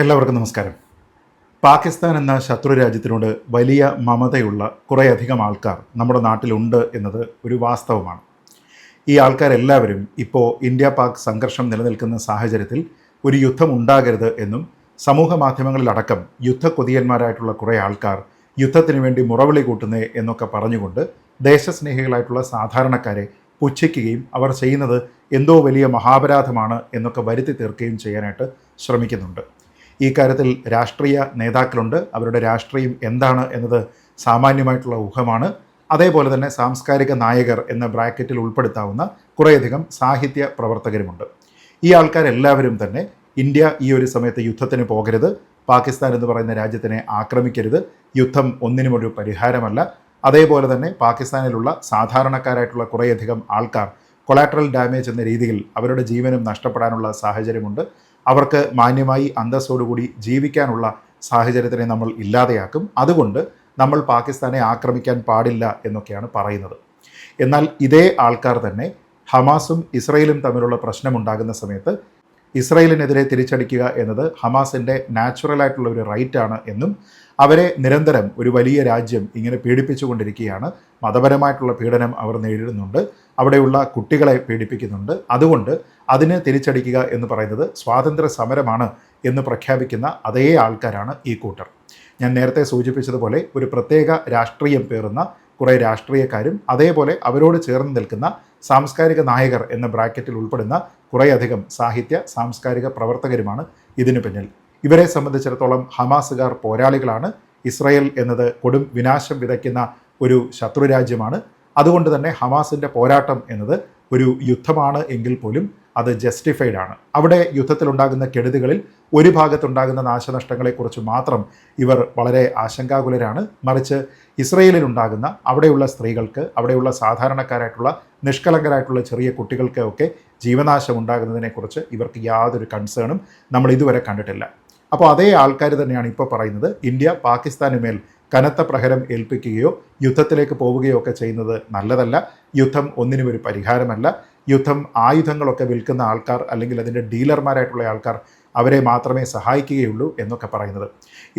എല്ലാവർക്കും നമസ്കാരം. പാകിസ്ഥാൻ എന്ന ശത്രു രാജ്യത്തിനോട് വലിയ മമതയുള്ള കുറേയധികം ആൾക്കാർ നമ്മുടെ നാട്ടിലുണ്ട് എന്നത് ഒരു വാസ്തവമാണ്. ഈ ആൾക്കാരെല്ലാവരും ഇപ്പോൾ ഇന്ത്യ പാക് സംഘർഷം നിലനിൽക്കുന്ന സാഹചര്യത്തിൽ ഒരു യുദ്ധം ഉണ്ടാകരുത് എന്നും സമൂഹ മാധ്യമങ്ങളിലടക്കം യുദ്ധക്കൊതിയന്മാരായിട്ടുള്ള കുറേ ആൾക്കാർ യുദ്ധത്തിന് വേണ്ടി മുറവിളി കൂട്ടുന്നേ എന്നൊക്കെ പറഞ്ഞുകൊണ്ട് ദേശസ്നേഹികളായിട്ടുള്ള സാധാരണക്കാരെ പുച്ഛിക്കുകയും അവർ ചെയ്യുന്നത് എന്തോ വലിയ മഹാപരാധമാണ് എന്നൊക്കെ വരുത്തി തീർക്കുകയും ചെയ്യാനായിട്ട് ശ്രമിക്കുന്നുണ്ട്. ഈ കാര്യത്തിൽ രാഷ്ട്രീയ നേതാക്കളുണ്ട്. അവരുടെ രാഷ്ട്രീയം എന്താണ് എന്നത് സാമാന്യമായിട്ടുള്ള ഊഹമാണ്. അതേപോലെ തന്നെ സാംസ്കാരിക നായകർ എന്ന ബ്രാക്കറ്റിൽ ഉൾപ്പെടുത്താവുന്ന കുറേയധികം സാഹിത്യ പ്രവർത്തകരുമുണ്ട്. ഈ ആൾക്കാരെല്ലാവരും തന്നെ ഇന്ത്യ ഈ ഒരു സമയത്ത് യുദ്ധത്തിന് പോകരുത്. പാകിസ്ഥാൻ എന്ന് പറയുന്ന രാജ്യത്തിനെ ആക്രമിക്കരുത്. യുദ്ധം ഒന്നിനും ഒരു പരിഹാരമല്ല. അതേപോലെ തന്നെ പാകിസ്ഥാനിലുള്ള സാധാരണക്കാരായിട്ടുള്ള കുറേയധികം ആൾക്കാർ കൊളാട്രൽ ഡാമേജ് എന്ന രീതിയിൽ അവരുടെ ജീവനും നഷ്ടപ്പെടാനുള്ള സാഹചര്യമുണ്ട്. അവർക്ക് മാന്യമായി അന്തസ്സോടുകൂടി ജീവിക്കാനുള്ള സാഹചര്യത്തിനെ നമ്മൾ ഇല്ലാതെയാക്കും. അതുകൊണ്ട് നമ്മൾ പാകിസ്ഥാനെ ആക്രമിക്കാൻ പാടില്ല എന്നൊക്കെയാണ് പറയുന്നത്. എന്നാൽ ഇതേ ആൾക്കാർ തന്നെ ഹമാസും ഇസ്രയേലും തമ്മിലുള്ള പ്രശ്നമുണ്ടാകുന്ന സമയത്ത് ഇസ്രയേലിനെതിരെ തിരിച്ചടിക്കുക എന്നത് ഹമാസിന്റെ നാച്ചുറലായിട്ടുള്ള ഒരു റൈറ്റാണ് എന്നും അവരെ നിരന്തരം ഒരു വലിയ രാജ്യം ഇങ്ങനെ പീഡിപ്പിച്ചുകൊണ്ടിരിക്കുകയാണ്. മതപരമായിട്ടുള്ള പീഡനം അവർ നേരിടുന്നുണ്ട്. അവിടെയുള്ള കുട്ടികളെ പീഡിപ്പിക്കുന്നുണ്ട്. അതുകൊണ്ട് അതിനെ തിരിച്ചടിക്കുക എന്ന് പറയുന്നത് സ്വാതന്ത്ര്യ സമരമാണ് എന്ന് പ്രഖ്യാപിക്കുന്ന അതേ ആൾക്കാരാണ് ഈ കൂട്ടർ. ഞാൻ നേരത്തെ സൂചിപ്പിച്ചതുപോലെ ഒരു പ്രത്യേക രാഷ്ട്രീയം പേറുന്ന കുറേ രാഷ്ട്രീയക്കാരും അതേപോലെ അവരോട് ചേർന്ന് നിൽക്കുന്ന സാംസ്കാരിക നായകർ എന്ന ബ്രാക്കറ്റിൽ ഉൾപ്പെടുന്ന കുറേയധികം സാഹിത്യ സാംസ്കാരിക പ്രവർത്തകരുമാണ് ഇതിനു പിന്നിൽ. ഇവരെ സംബന്ധിച്ചിടത്തോളം ഹമാസുകാർ പോരാളികളാണ്. ഇസ്രയേൽ എന്നത് കൊടും വിനാശം വിതയ്ക്കുന്ന ഒരു ശത്രുരാജ്യമാണ് അതുകൊണ്ട് തന്നെ ഹമാസിന്റെ പോരാട്ടം എന്നത് ഒരു യുദ്ധമാണ് എങ്കിൽ പോലും അത് ജസ്റ്റിഫൈഡ് ആണ്. അവിടെ യുദ്ധത്തിലുണ്ടാകുന്ന കെടുതികളിൽ ഒരു ഭാഗത്തുണ്ടാകുന്ന നാശനഷ്ടങ്ങളെക്കുറിച്ച് മാത്രം ഇവർ വളരെ ആശങ്കാകുലരാണ്. മറിച്ച് ഇസ്രയേലിലുണ്ടാകുന്ന അവിടെയുള്ള സ്ത്രീകൾക്ക് അവിടെയുള്ള സാധാരണക്കാരായിട്ടുള്ള നിഷ്കളങ്കരായിട്ടുള്ള ചെറിയ കുട്ടികൾക്ക് ഒക്കെ ജീവനാശം ഉണ്ടാകുന്നതിനെക്കുറിച്ച് ഇവർക്ക് യാതൊരു കൺസേണും നമ്മൾ ഇതുവരെ കണ്ടിട്ടില്ല. അപ്പോൾ അതേ ആൾക്കാർ തന്നെയാണ് ഇപ്പോൾ പറയുന്നത്. ഇന്ത്യ പാകിസ്ഥാന് മേൽ കനത്ത പ്രഹരം ഏൽപ്പിക്കുകയോ യുദ്ധത്തിലേക്ക് പോവുകയോ ഒക്കെ ചെയ്യുന്നത് നല്ലതല്ല. യുദ്ധം ഒന്നിനും ഒരു പരിഹാരമല്ല. യുദ്ധം ആയുധങ്ങളൊക്കെ വിൽക്കുന്ന ആൾക്കാർ അല്ലെങ്കിൽ അതിന്റെ ഡീലർമാരായിട്ടുള്ള ആൾക്കാർ അവരെ മാത്രമേ സഹായിക്കുകയുള്ളൂ എന്നൊക്കെ പറയുന്നത്.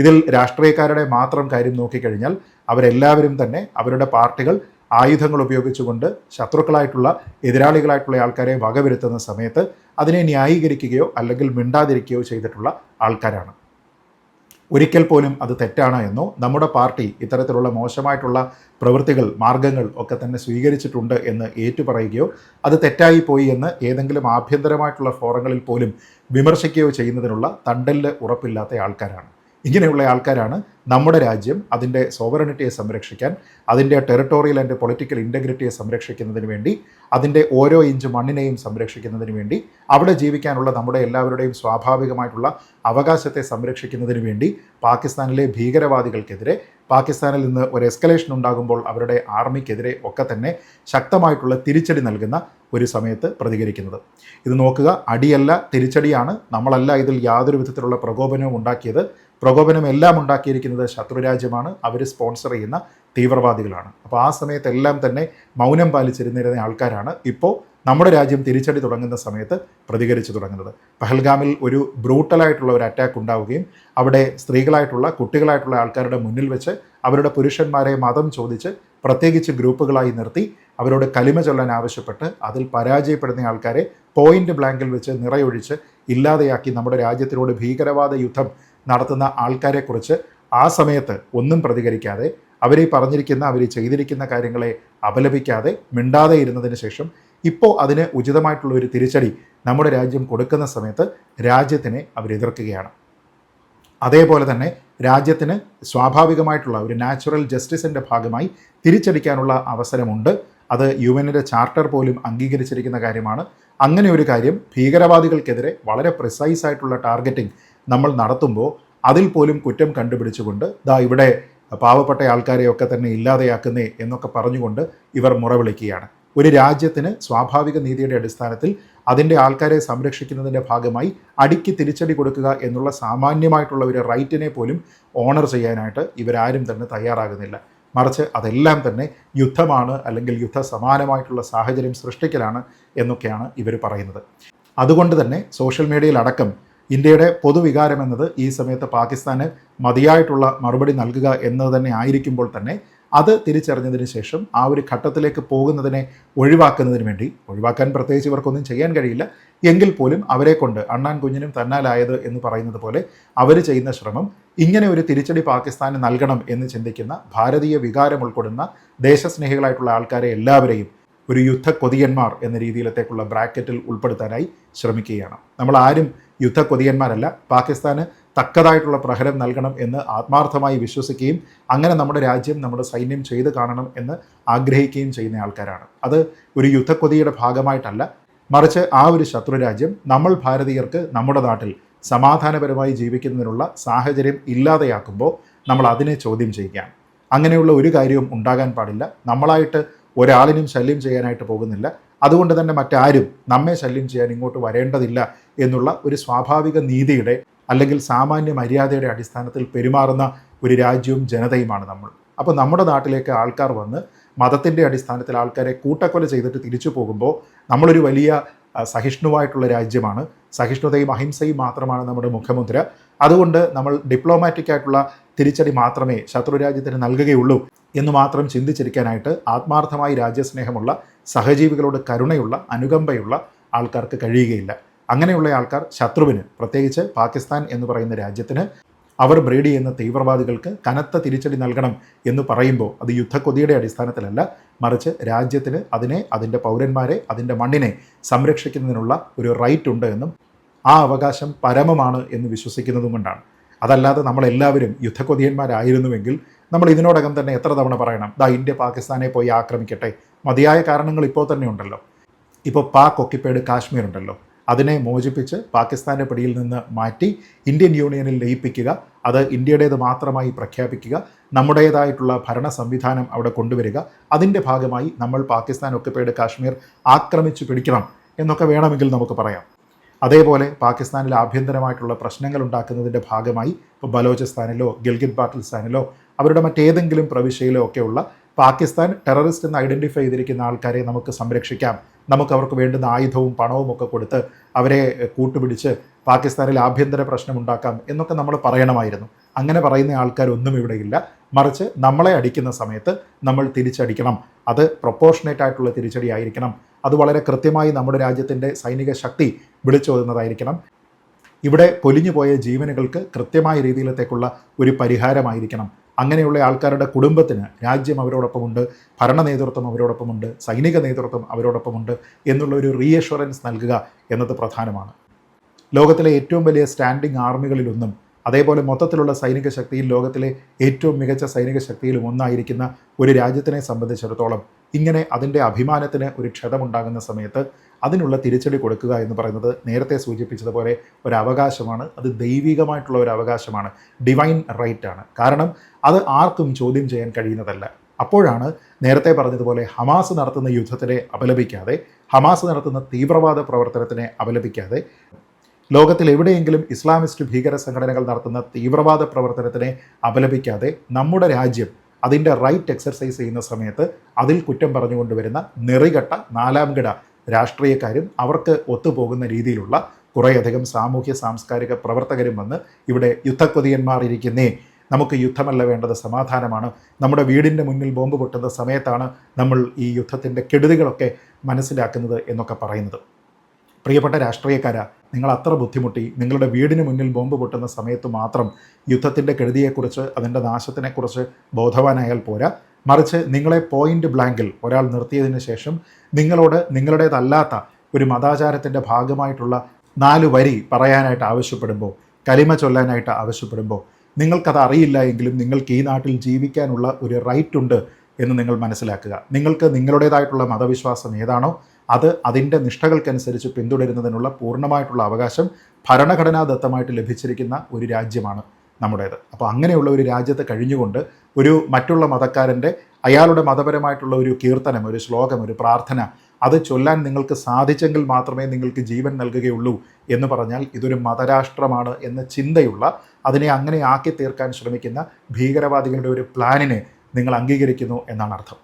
ഇതിൽ രാഷ്ട്രീയക്കാരുടെ മാത്രം കാര്യം നോക്കിക്കഴിഞ്ഞാൽ അവരെല്ലാവരും തന്നെ അവരുടെ പാർട്ടികൾ ആയുധങ്ങൾ ഉപയോഗിച്ചുകൊണ്ട് ശത്രുക്കളായിട്ടുള്ള എതിരാളികളായിട്ടുള്ള ആൾക്കാരെ വകവരുത്തുന്ന സമയത്ത് അതിനെ ന്യായീകരിക്കുകയോ അല്ലെങ്കിൽ മിണ്ടാതിരിക്കുകയോ ചെയ്തിട്ടുള്ള ആൾക്കാരാണ്. ഒരിക്കൽ പോലും അത് തെറ്റാണ് എന്നോ നമ്മുടെ പാർട്ടി ഇത്തരത്തിലുള്ള മോശമായിട്ടുള്ള പ്രവൃത്തികൾ മാർഗങ്ങൾ ഒക്കെ തന്നെ സ്വീകരിച്ചിട്ടുണ്ട് എന്ന് ഏറ്റുപറയുകയോ അത് തെറ്റായി പോയി എന്ന് ഏതെങ്കിലും ആഭ്യന്തരമായിട്ടുള്ള ഫോറങ്ങളിൽ പോലും വിമർശിക്കുകയോ ചെയ്യുന്നതിനുള്ള തണ്ടലിൽ ഉറപ്പില്ലാത്ത ആൾക്കാരാണ്. ഇങ്ങനെയുള്ള ആൾക്കാരാണ് നമ്മുടെ രാജ്യം അതിന്റെ സോവറണിറ്റിയെ സംരക്ഷിക്കാൻ അതിന്റെ ടെറിട്ടോറിയൽ ആൻഡ് പൊളിറ്റിക്കൽ ഇന്റഗ്രിറ്റിയെ സംരക്ഷിക്കുന്നതിന് വേണ്ടി അതിന്റെ ഓരോ ഇഞ്ച് മണ്ണിനെയും സംരക്ഷിക്കുന്നതിന് വേണ്ടി അവിടെ ജീവിക്കാനുള്ള നമ്മുടെ എല്ലാവരുടെയും സ്വാഭാവികമായിട്ടുള്ള അവകാശത്തെ സംരക്ഷിക്കുന്നതിന് വേണ്ടി പാകിസ്ഥാനിലെ ഭീകരവാദികൾക്കെതിരെ പാകിസ്ഥാനിൽ നിന്ന് ഒരു എസ്കലേഷൻ ഉണ്ടാകുമ്പോൾ അവരുടെ ആർമിക്കെതിരെ ഒക്കെ തന്നെ ശക്തമായിട്ടുള്ള തിരിച്ചടി നൽകുന്ന ഒരു സമയത്ത് പ്രതികരിക്കുന്നത്. ഇത് നോക്കുക അടിയല്ല തിരിച്ചടിയാണ്. നമ്മളല്ല ഇതിൽ യാതൊരു വിധത്തിലുള്ള പ്രകോപനവും ഉണ്ടാക്കിയത്. പ്രകോപനം എല്ലാം ഉണ്ടാക്കിയിരിക്കുന്നത് ശത്രുരാജ്യമാണ് അവർ സ്പോൺസർ ചെയ്യുന്ന തീവ്രവാദികളാണ്. അപ്പോൾ ആ സമയത്തെല്ലാം തന്നെ മൗനം പാലിച്ചിരുന്നിരുന്ന ആൾക്കാരാണ് ഇപ്പോൾ നമ്മുടെ രാജ്യം തിരിച്ചടി തുടങ്ങുന്ന സമയത്ത് പ്രതികരിച്ചു തുടങ്ങുന്നത്. പഹൽഗാമിൽ ഒരു ബ്രൂട്ടലായിട്ടുള്ള ഒരു അറ്റാക്ക് ഉണ്ടാവുകയും അവിടെ സ്ത്രീകളായിട്ടുള്ള കുട്ടികളായിട്ടുള്ള ആൾക്കാരുടെ മുന്നിൽ വെച്ച് അവരുടെ പുരുഷന്മാരെ മതം ചോദിച്ച് പ്രത്യേകിച്ച് ഗ്രൂപ്പുകളായി നിർത്തി അവരോട് കലിമ ചൊല്ലാൻ ആവശ്യപ്പെട്ട് അതിൽ പരാജയപ്പെടുന്ന ആൾക്കാരെ പോയിന്റ് ബ്ലാങ്കിൽ വെച്ച് നിറയൊഴിച്ച് ഇല്ലാതെയാക്കി നമ്മുടെ രാജ്യത്തിനോട് ഭീകരവാദ യുദ്ധം നടത്തുന്ന ആൾക്കാരെക്കുറിച്ച് ആ സമയത്ത് ഒന്നും പ്രതികരിക്കാതെ അവരെ പറഞ്ഞിരിക്കുന്ന അവർ ചെയ്തിരിക്കുന്ന കാര്യങ്ങളെ അപലപിക്കാതെ മിണ്ടാതെ ഇരുന്നതിന് ശേഷം ഇപ്പോൾ അതിന് ഉചിതമായിട്ടുള്ള ഒരു തിരിച്ചടി നമ്മുടെ രാജ്യം കൊടുക്കുന്ന സമയത്ത് രാജ്യത്തിനെ അവരെതിർക്കുകയാണ് അതേപോലെ തന്നെ രാജ്യത്തിന് സ്വാഭാവികമായിട്ടുള്ള ഒരു നാച്ചുറൽ ജസ്റ്റിസിന്റെ ഭാഗമായി തിരിച്ചടിക്കാനുള്ള അവസരമുണ്ട്. അത് യു എന്നിന്റെ ചാർട്ടർ പോലും അംഗീകരിച്ചിരിക്കുന്ന കാര്യമാണ്. അങ്ങനെ ഒരു കാര്യം ഭീകരവാദികൾക്കെതിരെ വളരെ പ്രിസൈസ് ആയിട്ടുള്ള ടാർഗറ്റിംഗ് നമ്മൾ നടത്തുമ്പോൾ അതിൽ പോലും കുറ്റം കണ്ടുപിടിച്ചുകൊണ്ട് ദാ ഇവിടെ പാവപ്പെട്ട ആൾക്കാരെയൊക്കെ തന്നെ ഇല്ലാതെയാക്കുന്നേ എന്നൊക്കെ പറഞ്ഞുകൊണ്ട് ഇവർ മുറവിളിക്കുകയാണ്. ഒരു രാജ്യത്തിന് സ്വാഭാവിക നീതിയുടെ അടിസ്ഥാനത്തിൽ അതിന്റെ ആൾക്കാരെ സംരക്ഷിക്കുന്നതിന്റെ ഭാഗമായി അടിക്ക് തിരിച്ചടി കൊടുക്കുക എന്നുള്ള സാമാന്യമായിട്ടുള്ള ഒരു റൈറ്റിനെ പോലും ഓണർ ചെയ്യാനായിട്ട് ഇവരാരും തന്നെ തയ്യാറാകുന്നില്ല. മറിച്ച് അതെല്ലാം തന്നെ യുദ്ധമാണ് അല്ലെങ്കിൽ യുദ്ധ സമാനമായിട്ടുള്ള സാഹചര്യം സൃഷ്ടിക്കലാണ് എന്നൊക്കെയാണ് ഇവർ പറയുന്നത്. അതുകൊണ്ട് തന്നെ സോഷ്യൽ മീഡിയയിൽ അടക്കം ഇന്ത്യയുടെ പൊതുവികാരം എന്നത് ഈ സമയത്ത് പാകിസ്ഥാന് മതിയായിട്ടുള്ള മറുപടി നൽകുക എന്നത് തന്നെ ആയിരിക്കുമ്പോൾ തന്നെ അത് തിരിച്ചറിഞ്ഞതിന് ശേഷം ആ ഒരു ഘട്ടത്തിലേക്ക് പോകുന്നതിനെ ഒഴിവാക്കുന്നതിന് വേണ്ടി ഒഴിവാക്കാൻ പ്രത്യേകിച്ച് ഇവർക്കൊന്നും ചെയ്യാൻ കഴിയില്ല എങ്കിൽ പോലും അവരെ കൊണ്ട് അണ്ണാൻ കുഞ്ഞിനും തന്നാലായത് എന്ന് പറയുന്നത് പോലെ അവർ ചെയ്യുന്ന ശ്രമം ഇങ്ങനെ ഒരു തിരിച്ചടി പാകിസ്ഥാന് നൽകണം എന്ന് ചിന്തിക്കുന്ന ഭാരതീയ വികാരം ഉൾക്കൊള്ളുന്ന ദേശസ്നേഹികളായിട്ടുള്ള ആൾക്കാരെ എല്ലാവരെയും ഒരു യുദ്ധ കൊതിയന്മാർ എന്ന രീതിയിലത്തേക്കുള്ള ബ്രാക്കറ്റിൽ ഉൾപ്പെടുത്താനായി ശ്രമിക്കുകയാണ്. നമ്മൾ ആരും യുദ്ധ കൊതിയന്മാരല്ല പാകിസ്ഥാന് തക്കതായിട്ടുള്ള പ്രഹരം നൽകണം എന്ന് ആത്മാർത്ഥമായി വിശ്വസിക്കുകയും അങ്ങനെ നമ്മുടെ രാജ്യം നമ്മുടെ സൈന്യം ചെയ്തു കാണണം എന്ന് ആഗ്രഹിക്കുകയും ചെയ്യുന്ന ആൾക്കാരാണ്. അത് ഒരു യുദ്ധക്കൊതിയുടെ ഭാഗമായിട്ടല്ല. മറിച്ച് ആ ഒരു ശത്രുരാജ്യം നമ്മൾ ഭാരതീയർക്ക് നമ്മുടെ നാട്ടിൽ സമാധാനപരമായി ജീവിക്കുന്നതിനുള്ള സാഹചര്യം ഇല്ലാതെയാക്കുമ്പോൾ നമ്മൾ അതിനെ ചോദ്യം ചെയ്യുകയാണ്. അങ്ങനെയുള്ള ഒരു കാര്യവും ഉണ്ടാകാൻ പാടില്ല. നമ്മളായിട്ട് ഒരാളിനും ശല്യം ചെയ്യാനായിട്ട് പോകുന്നില്ല. അതുകൊണ്ട് തന്നെ മറ്റാരും നമ്മെ ശല്യം ചെയ്യാൻ ഇങ്ങോട്ട് വരേണ്ടതില്ല എന്നുള്ള ഒരു സ്വാഭാവിക നീതിയുടെ അല്ലെങ്കിൽ സാമാന്യ മര്യാദയുടെ അടിസ്ഥാനത്തിൽ പെരുമാറുന്ന ഒരു രാജ്യവും ജനതയുമാണ് നമ്മൾ. അപ്പോൾ നമ്മുടെ നാട്ടിലേക്ക് ആൾക്കാർ വന്ന് മതത്തിന്റെ അടിസ്ഥാനത്തിൽ ആൾക്കാരെ കൂട്ടക്കൊല ചെയ്തിട്ട് തിരിച്ചു പോകുമ്പോൾ നമ്മളൊരു വലിയ സഹിഷ്ണുവായിട്ടുള്ള രാജ്യമാണ്. സഹിഷ്ണുതയും അഹിംസയും മാത്രമാണ് നമ്മുടെ മുഖമുദ്ര. അതുകൊണ്ട് നമ്മൾ ഡിപ്ലോമാറ്റിക് ആയിട്ടുള്ള തിരിച്ചടി മാത്രമേ ശത്രു രാജ്യത്തിന് നൽകുകയുള്ളൂ എന്ന് മാത്രം ചിന്തിച്ചിരിക്കാനായിട്ട് ആത്മാർത്ഥമായി രാജ്യസ്നേഹമുള്ള സഹജീവികളോട് കരുണയുള്ള അനുകമ്പയുള്ള ആൾക്കാർക്ക് കഴിയുകയില്ല. അങ്ങനെയുള്ള ആൾക്കാർ ശത്രുവിന് പ്രത്യേകിച്ച് പാകിസ്ഥാൻ എന്ന് പറയുന്ന രാജ്യത്തിന് അവർ ബ്രീഡ് ചെയ്യുന്ന തീവ്രവാദികൾക്ക് കനത്ത തിരിച്ചടി നൽകണം എന്ന് പറയുമ്പോൾ അത് യുദ്ധക്കൊതിയുടെ അടിസ്ഥാനത്തിലല്ല മറിച്ച് രാജ്യത്തിന് അതിനെ അതിന്റെ പൗരന്മാരെ അതിന്റെ മണ്ണിനെ സംരക്ഷിക്കുന്നതിനുള്ള ഒരു റൈറ്റ് ഉണ്ട് എന്നും ആ അവകാശം പരമമാണ് എന്ന് വിശ്വസിക്കുന്നതും കൊണ്ടാണ്. അതല്ലാതെ നമ്മളെല്ലാവരും യുദ്ധക്കൊതിയന്മാരായിരുന്നുവെങ്കിൽ നമ്മൾ ഇതിനോടകം തന്നെ എത്ര തവണ പറയണം ദാ ഇന്ത്യ പാകിസ്ഥാനെ പോയി ആക്രമിക്കട്ടെ. മതിയായ കാരണങ്ങൾ ഇപ്പോൾ തന്നെ ഉണ്ടല്ലോ. ഇപ്പോൾ പാക് ഒക്കിപ്പേഡ് കാശ്മീർ ഉണ്ടല്ലോ. അതിനെ മോചിപ്പിച്ച് പാകിസ്ഥാന്റെ പിടിയിൽ നിന്ന് മാറ്റി ഇന്ത്യൻ യൂണിയനിൽ ലയിപ്പിക്കുക അത് ഇന്ത്യയുടേത് മാത്രമായി പ്രഖ്യാപിക്കുക നമ്മുടേതായിട്ടുള്ള ഭരണ സംവിധാനം അവിടെ കൊണ്ടുവരിക അതിന്റെ ഭാഗമായി നമ്മൾ പാകിസ്ഥാൻ ഒക്കിപ്പേഡ് കാശ്മീർ ആക്രമിച്ചു പിടിക്കണം എന്നൊക്കെ വേണമെങ്കിൽ നമുക്ക് പറയാം. അതേപോലെ പാകിസ്ഥാനിൽ ആഭ്യന്തരമായിട്ടുള്ള പ്രശ്നങ്ങൾ ഉണ്ടാക്കുന്നതിന്റെ ഭാഗമായി ഇപ്പോൾ ബലോചിസ്ഥാനിലോ ഗിൽഗിത് ബാട്ടിൽസ്ഥാനിലോ അവരുടെ മറ്റേതെങ്കിലും പ്രവിശ്യയിലോ ഒക്കെയുള്ള പാകിസ്ഥാൻ ടെററിസ്റ്റ് എന്ന് ഐഡന്റിഫൈ ചെയ്തിരിക്കുന്ന ആൾക്കാരെ നമുക്ക് സംരക്ഷിക്കാം. നമുക്ക് അവർക്ക് വേണ്ടുന്ന ആയുധവും പണവും ഒക്കെ കൊടുത്ത് അവരെ കൂട്ടുപിടിച്ച് പാകിസ്ഥാനിൽ ആഭ്യന്തര പ്രശ്നമുണ്ടാക്കാം എന്നൊക്കെ നമ്മൾ പറയണമായിരുന്നു. അങ്ങനെ പറയുന്ന ആൾക്കാരൊന്നും ഇവിടെയില്ല മറിച്ച് നമ്മളെ അടിക്കുന്ന സമയത്ത് നമ്മൾ തിരിച്ചടിക്കണം. അത് പ്രൊപ്പോർഷനേറ്റ് ആയിട്ടുള്ള തിരിച്ചടി ആയിരിക്കണം. അത് വളരെ കൃത്യമായി നമ്മുടെ രാജ്യത്തിന്റെ സൈനിക ശക്തി വിളിച്ചോതുന്നതായിരിക്കണം ഇവിടെ പൊലിഞ്ഞു പോയ ജീവനുകൾക്ക് കൃത്യമായ രീതിയിലത്തേക്കുള്ള ഒരു പരിഹാരമായിരിക്കണം. അങ്ങനെയുള്ള ആൾക്കാരുടെ കുടുംബത്തിന് രാജ്യം അവരോടൊപ്പമുണ്ട് ഭരണ നേതൃത്വം അവരോടൊപ്പമുണ്ട് സൈനിക നേതൃത്വം അവരോടൊപ്പമുണ്ട് എന്നുള്ള ഒരു റീഅഷുറൻസ് നൽകുക എന്നത് പ്രധാനമാണ്. ലോകത്തിലെ ഏറ്റവും വലിയ സ്റ്റാൻഡിംഗ് ആർമികളിലൊന്നും അതേപോലെ മൊത്തത്തിലുള്ള സൈനിക ശക്തിയിൽ ലോകത്തിലെ ഏറ്റവും മികച്ച സൈനിക ശക്തിയിലും ഒന്നായിരിക്കുന്ന ഒരു രാജ്യത്തിനെ സംബന്ധിച്ചിടത്തോളം ഇങ്ങനെ അതിന്റെ അഭിമാനത്തിന് ഒരു ക്ഷതമുണ്ടാകുന്ന സമയത്ത് അതിനുള്ള തിരിച്ചടി കൊടുക്കുക എന്ന് പറയുന്നത് നേരത്തെ സൂചിപ്പിച്ചതുപോലെ ഒരു അവകാശമാണ് അത് ദൈവികമായിട്ടുള്ള ഒരു അവകാശമാണ്. ഡിവൈൻ റൈറ്റ് ആണ്. കാരണം അത് ആർക്കും ചോദ്യം ചെയ്യാൻ കഴിയുന്നതല്ല. അപ്പോഴാണ് നേരത്തെ പറഞ്ഞതുപോലെ ഹമാസ് നടത്തുന്ന യുദ്ധത്തിനെ അപലപിക്കാതെ ഹമാസ് നടത്തുന്ന തീവ്രവാദ പ്രവർത്തനത്തിനെ അപലപിക്കാതെ ലോകത്തിൽ എവിടെയെങ്കിലും ഇസ്ലാമിസ്റ്റ് ഭീകര സംഘടനകൾ നടത്തുന്ന തീവ്രവാദ പ്രവർത്തനത്തിനെ അപലപിക്കാതെ നമ്മുടെ രാജ്യം അതിന്റെ റൈറ്റ് എക്സർസൈസ് ചെയ്യുന്ന സമയത്ത് അതിൽ കുറ്റം പറഞ്ഞുകൊണ്ടുവരുന്ന നെറികെട്ട നാലാംകിട രാഷ്ട്രീയക്കാരും അവർക്ക് ഒത്തുപോകുന്ന രീതിയിലുള്ള കുറേയധികം സാമൂഹ്യ സാംസ്കാരിക പ്രവർത്തകരും വന്ന് ഇവിടെ യുദ്ധക്കൊതിയന്മാർ ഇരിക്കുന്നേ. നമുക്ക് യുദ്ധമല്ല വേണ്ടത് സമാധാനമാണ്. നമ്മുടെ വീടിന്റെ മുന്നിൽ ബോംബ് പൊട്ടുന്ന സമയത്താണ് നമ്മൾ ഈ യുദ്ധത്തിന്റെ കെടുതികളൊക്കെ മനസ്സിലാക്കുന്നത് എന്നൊക്കെ പറയുന്നത്. പ്രിയപ്പെട്ട രാഷ്ട്രീയക്കാര നിങ്ങൾ അത്ര ബുദ്ധിമുട്ടി നിങ്ങളുടെ വീടിന് മുന്നിൽ ബോംബ് പൊട്ടുന്ന സമയത്ത് മാത്രം യുദ്ധത്തിന്റെ കെടുതിയെക്കുറിച്ച് അതിന്റെ നാശത്തിനെക്കുറിച്ച് ബോധവാനായാൽ പോരാ. മറിച്ച് നിങ്ങളെ പോയിന്റ് ബ്ലാങ്കിൽ ഒരാൾ നിർത്തിയതിന് ശേഷം നിങ്ങളോട് നിങ്ങളുടേതല്ലാത്ത ഒരു മതാചാരത്തിന്റെ ഭാഗമായിട്ടുള്ള നാല് വരി പറയാനായിട്ട് ആവശ്യപ്പെടുമ്പോൾ കലിമ ചൊല്ലാനായിട്ട് ആവശ്യപ്പെടുമ്പോൾ നിങ്ങൾക്കത് അറിയില്ല എങ്കിലും നിങ്ങൾക്ക് ഈ നാട്ടിൽ ജീവിക്കാനുള്ള ഒരു റൈറ്റ് ഉണ്ട് എന്ന് നിങ്ങൾ മനസ്സിലാക്കുക. നിങ്ങൾക്ക് നിങ്ങളുടേതായിട്ടുള്ള മതവിശ്വാസം ഏതാണോ അത് അതിന്റെ നിഷ്ഠകൾക്കനുസരിച്ച് പിന്തുടരുന്നതിനുള്ള പൂർണമായിട്ടുള്ള അവകാശം ഭരണഘടനാദത്തമായിട്ട് ലഭിച്ചിരിക്കുന്ന ഒരു രാജ്യമാണ് നമ്മുടേത്. അപ്പോൾ അങ്ങനെയുള്ള ഒരു രാജ്യത്ത് കഴിഞ്ഞുകൊണ്ട് ഒരു മറ്റുള്ള മതക്കാരന്റെ അയാളുടെ മതപരമായിട്ടുള്ള ഒരു കീർത്തനം ഒരു ശ്ലോകം ഒരു പ്രാർത്ഥന അത് ചൊല്ലാൻ നിങ്ങൾക്ക് സാധിച്ചെങ്കിൽ മാത്രമേ നിങ്ങൾക്ക് ജീവൻ നൽകുകയുള്ളൂ എന്ന് പറഞ്ഞാൽ ഇതൊരു മതരാഷ്ട്രമാണ് എന്ന ചിന്തയുള്ള അതിനെ അങ്ങനെ ആക്കി തീർക്കാൻ ശ്രമിക്കുന്ന ഭീകരവാദികളുടെ ഒരു പ്ലാനിനെ നിങ്ങൾ അംഗീകരിക്കുന്നു എന്നാണ് അർത്ഥം.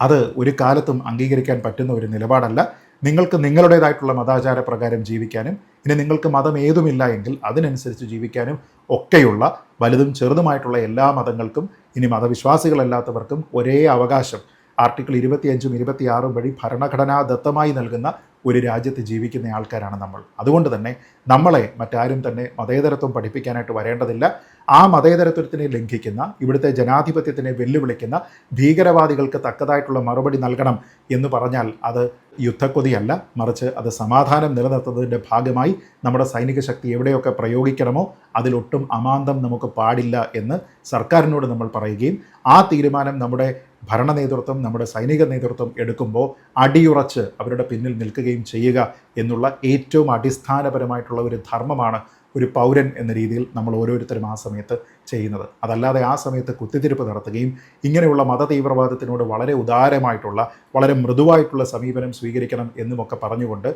അത് ഒരു കാലത്തും അംഗീകരിക്കാൻ പറ്റുന്ന ഒരു നിലപാടല്ല. നിങ്ങൾക്ക് നിങ്ങളുടേതായിട്ടുള്ള മതാചാര പ്രകാരം ജീവിക്കാനും ഇനി നിങ്ങൾക്ക് മതം ഏതുമില്ല എങ്കിൽ അതിനനുസരിച്ച് ജീവിക്കാനും ഒക്കെയുള്ള വലുതും ചെറുതുമായിട്ടുള്ള എല്ലാ മതങ്ങൾക്കും ഇനി മതവിശ്വാസികളല്ലാത്തവർക്കും ഒരേ അവകാശം ആർട്ടിക്കിൾ ഇരുപത്തിയഞ്ചും ഇരുപത്തിയാറും വഴി ഭരണഘടനാ ദത്തമായി നൽകുന്ന ഒരു രാജ്യത്ത് ജീവിക്കുന്ന ആൾക്കാരാണ് നമ്മൾ. അതുകൊണ്ട് തന്നെ നമ്മളെ മറ്റാരും തന്നെ മതേതരത്വം പഠിപ്പിക്കാനായിട്ട് വരേണ്ടതില്ല. ആ മതേതരത്വത്തിനെ ലംഘിക്കുന്ന ഇവിടുത്തെ ജനാധിപത്യത്തിനെ വെല്ലുവിളിക്കുന്ന ഭീകരവാദികൾക്ക് തക്കതായിട്ടുള്ള മറുപടി നൽകണം എന്ന് പറഞ്ഞാൽ അത് യുദ്ധക്കൊതിയല്ല. മറിച്ച് അത് സമാധാനം നിലനിർത്തുന്നതിന്റെ ഭാഗമായി നമ്മുടെ സൈനിക ശക്തി എവിടെയൊക്കെ പ്രയോഗിക്കണമോ അതിലൊട്ടും അമാന്തം നമുക്ക് പാടില്ല എന്ന് സർക്കാരിനോട് നമ്മൾ പറയുകയും ആ തീരുമാനം നമ്മുടെ ഭരണ നേതൃത്വം നമ്മുടെ സൈനിക നേതൃത്വം എടുക്കുമ്പോൾ അടിയുറച്ച് അവരുടെ പിന്നിൽ നിൽക്കുകയും ചെയ്യുക എന്നുള്ള ഏറ്റവും അടിസ്ഥാനപരമായിട്ടുള്ള ഒരു ധർമ്മമാണ് ഒരു പൗരൻ എന്ന രീതിയിൽ നമ്മൾ ഓരോരുത്തരും ആ സമയത്ത് ചെയ്യുന്നത്. അതല്ലാതെ ആ സമയത്ത് കുത്തിത്തിരിപ്പ് നടത്തുകയും ഇങ്ങനെയുള്ള മത തീവ്രവാദത്തിനോട് വളരെ ഉദാരമായിട്ടുള്ള വളരെ മൃദുവായിട്ടുള്ള സമീപനം സ്വീകരിക്കണം എന്നുമൊക്കെ പറഞ്ഞുകൊണ്ട്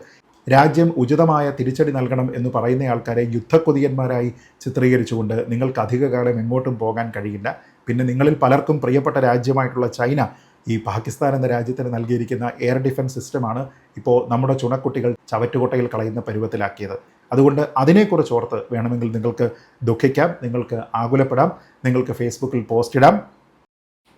രാജ്യം ഉചിതമായ തിരിച്ചടി നൽകണം എന്ന് പറയുന്ന ആൾക്കാരെ യുദ്ധക്കൊതിയന്മാരായി ചിത്രീകരിച്ചുകൊണ്ട് നിങ്ങൾക്ക് അധികകാലം എങ്ങോട്ടും പോകാൻ കഴിയില്ല. പിന്നെ നിങ്ങളിൽ പലർക്കും പ്രിയപ്പെട്ട രാജ്യമായിട്ടുള്ള ചൈന ഈ പാകിസ്ഥാൻ എന്ന രാജ്യത്തിന് നൽകിയിരിക്കുന്ന എയർ ഡിഫൻസ് സിസ്റ്റമാണ് ഇപ്പോൾ നമ്മുടെ ചുണക്കുട്ടികൾ ചവറ്റുകൊട്ടയിൽ കളയുന്ന പരുവത്തിലാക്കിയത്. അതുകൊണ്ട് അതിനെക്കുറിച്ച് ഓർത്ത് വേണമെങ്കിൽ നിങ്ങൾക്ക് ദുഃഖിക്കാം നിങ്ങൾക്ക് ആകുലപ്പെടാം നിങ്ങൾക്ക് ഫേസ്ബുക്കിൽ പോസ്റ്റ് ഇടാം.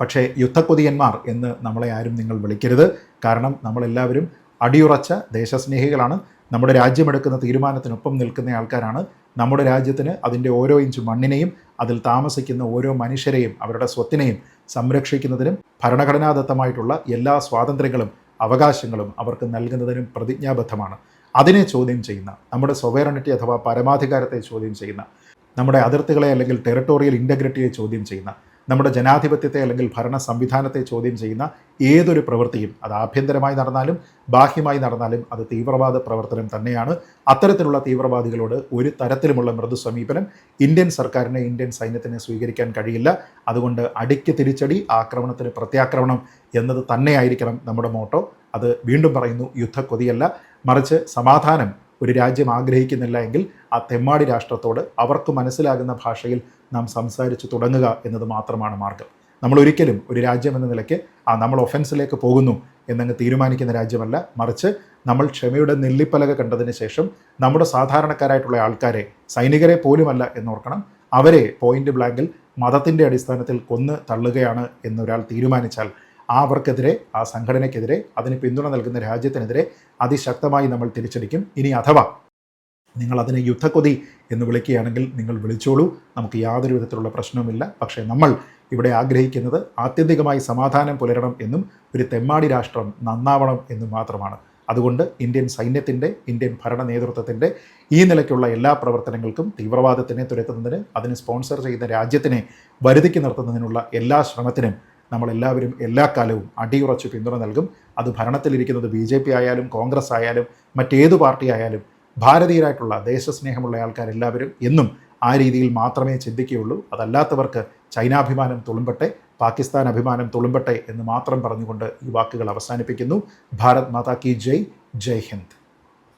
പക്ഷേ യുദ്ധക്കൊതിയന്മാർ എന്ന് നമ്മളെ ആരും നിങ്ങൾ വിളിക്കരുത്. കാരണം നമ്മളെല്ലാവരും അടിയുറച്ച ദേശസ്നേഹികളാണ്. നമ്മുടെ രാജ്യമെടുക്കുന്ന തീരുമാനത്തിനൊപ്പം നിൽക്കുന്ന ആൾക്കാരാണ്. നമ്മുടെ രാജ്യത്തിന് അതിന്റെ ഓരോ ഇഞ്ച് മണ്ണിനെയും അതിൽ താമസിക്കുന്ന ഓരോ മനുഷ്യരെയും അവരുടെ സ്വത്തിനെയും സംരക്ഷിക്കുന്നതിനും ഭരണഘടനാദത്തമായിട്ടുള്ള എല്ലാ സ്വാതന്ത്ര്യങ്ങളും അവകാശങ്ങളും അവർക്ക് നൽകുന്നതിനും പ്രതിജ്ഞാബദ്ധമാണ്. അതിനെ ചോദ്യം ചെയ്യുന്ന നമ്മുടെ സൊവേറണിറ്റി അഥവാ പരമാധികാരത്തെ ചോദ്യം ചെയ്യുന്ന നമ്മുടെ അതിർത്തികളെ അല്ലെങ്കിൽ ടെറിട്ടോറിയൽ ഇന്റഗ്രിറ്റിയെ ചോദ്യം ചെയ്യുന്ന നമ്മുടെ ജനാധിപത്യത്തെ അല്ലെങ്കിൽ ഭരണ സംവിധാനത്തെ ചോദ്യം ചെയ്യുന്ന ഏതൊരു പ്രവൃത്തിയും അത് ആഭ്യന്തരമായി നടന്നാലും ബാഹ്യമായി നടന്നാലും അത് തീവ്രവാദ പ്രവർത്തനം തന്നെയാണ്. അത്തരത്തിലുള്ള തീവ്രവാദികളോട് ഒരു തരത്തിലുമുള്ള മൃദു സമീപനം ഇന്ത്യൻ സർക്കാരിനെ ഇന്ത്യൻ സൈന്യത്തിന് സ്വീകരിക്കാൻ കഴിയില്ല. അതുകൊണ്ട് അടിക്ക് തിരിച്ചടി ആക്രമണത്തിന് പ്രത്യാക്രമണം എന്നത് തന്നെയായിരിക്കണം നമ്മുടെ മോട്ടോ അത് വീണ്ടും പറയുന്നു യുദ്ധക്കൊതിയല്ല. മറിച്ച് സമാധാനം ഒരു രാജ്യം ആഗ്രഹിക്കുന്നില്ല എങ്കിൽ ആ തെമ്മാടി രാഷ്ട്രത്തോട് അവർക്ക് മനസ്സിലാകുന്ന ഭാഷയിൽ നാം സംസാരിച്ചു തുടങ്ങുക എന്നത് മാത്രമാണ് മാർഗം. നമ്മൾ ഒരിക്കലും ഒരു രാജ്യം എന്ന നിലയ്ക്ക് ആ നമ്മൾ ഒഫൻസിലേക്ക് പോകുന്നു എന്നങ്ങ് തീരുമാനിക്കുന്ന രാജ്യമല്ല. മറിച്ച് നമ്മൾ ക്ഷമയുടെ നെല്ലിപ്പലക കണ്ടതിന് ശേഷം നമ്മുടെ സാധാരണക്കാരായിട്ടുള്ള ആൾക്കാരെ സൈനികരെ പോലുമല്ല എന്നോർക്കണം അവരെ പോയിന്റ് ബ്ലാങ്കിൽ മതത്തിന്റെ അടിസ്ഥാനത്തിൽ കൊന്ന് തള്ളുകയാണ് എന്നൊരാൾ തീരുമാനിച്ചാൽ അവർക്കെതിരെ ആ സംഘടനയ്ക്കെതിരെ അതിന് പിന്തുണ നൽകുന്ന രാജ്യത്തിനെതിരെ അതിശക്തമായി നമ്മൾ തിരിച്ചടിക്കും. ഇനി അഥവാ നിങ്ങൾ അതിനെ യുദ്ധക്കൊതി എന്ന് വിളിക്കുകയാണെങ്കിൽ നിങ്ങൾ വിളിച്ചോളൂ. നമുക്ക് യാതൊരു വിധത്തിലുള്ള പ്രശ്നവുമില്ല. പക്ഷേ നമ്മൾ ഇവിടെ ആഗ്രഹിക്കുന്നത് ആത്യന്തികമായി സമാധാനം പുലരണം എന്നും ഒരു തെമ്മാടി രാഷ്ട്രം നന്നാവണം എന്നും മാത്രമാണ്. അതുകൊണ്ട് ഇന്ത്യൻ സൈന്യത്തിന്റെ ഇന്ത്യൻ ഭരണ നേതൃത്വത്തിന്റെ ഈ നിലയ്ക്കുള്ള എല്ലാ പ്രവർത്തനങ്ങൾക്കും തീവ്രവാദത്തിനെ തുരത്തുന്നതിന് അതിന് സ്പോൺസർ ചെയ്യുന്ന രാജ്യത്തിനെ വരുതിക്ക് നിർത്തുന്നതിനുള്ള എല്ലാ ശ്രമത്തിനും നമ്മളെല്ലാവരും എല്ലാ കാലവും അടിയുറച്ച് പിന്തുണ നൽകും. അത് ഭരണത്തിലിരിക്കുന്നത് ബി ജെ പി ആയാലും കോൺഗ്രസ് ആയാലും മറ്റേത് പാർട്ടി ആയാലും ഭാരതീയരായിട്ടുള്ള ദേശസ്നേഹമുള്ള ആൾക്കാരെല്ലാവരും എന്നും ആ രീതിയിൽ മാത്രമേ ചിന്തിക്കുകയുള്ളൂ. അതല്ലാത്തവർക്ക് ചൈനാഭിമാനം തുളുമ്പട്ടെ പാകിസ്ഥാൻ അഭിമാനം തുളുമ്പട്ടെ എന്ന് മാത്രം പറഞ്ഞുകൊണ്ട് ഈ വാക്കുകൾ അവസാനിപ്പിക്കുന്നു. ഭാരത് മാതാ കി ജയ്. ജയ് ഹിന്ദ്.